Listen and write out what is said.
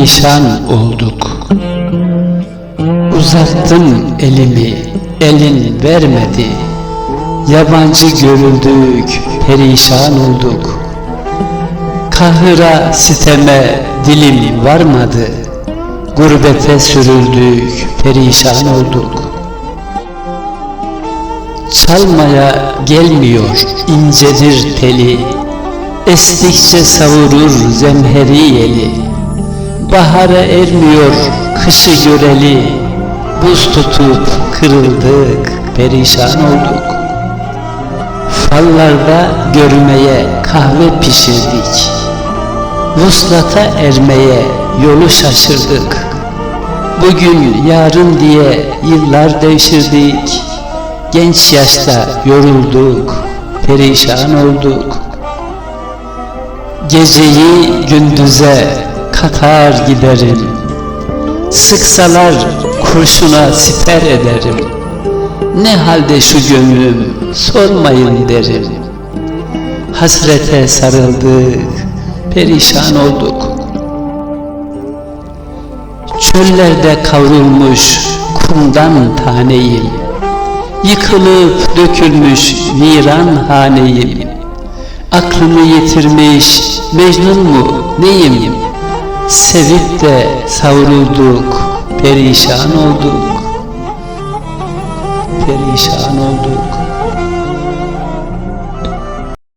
perişan olduk. Uzattım elimi, elin vermedi. Yabancı görüldük, perişan olduk. Kahıra, siteme dilim varmadı. Gurbete sürüldük, perişan olduk. Çalmaya gelmiyor incedir teli Estikçe savurur zemheri yeli Bahara ermiyor kışı göreli Buz tutup kırıldık perişan olduk. Fallarda görmeye kahve pişirdik. Vuslata ermeye yolu şaşırdık. Bugün yarın diye yıllar devşirdik. Genç yaşta yorulduk, perişan olduk. Geceyi gündüze katar giderim. Sıksalar kurşuna siper ederim. Ne halde şu gönlüm sormayın derim. Hasrete sarıldık, perişan olduk. Çöllerde kavrulmuş kumdan taneyim. Yıkılıp dökülmüş viran haneyim Aklımı yitirmiş Mecnun mu neyim Sevip de savrulduk Perişan olduk. Perişan olduk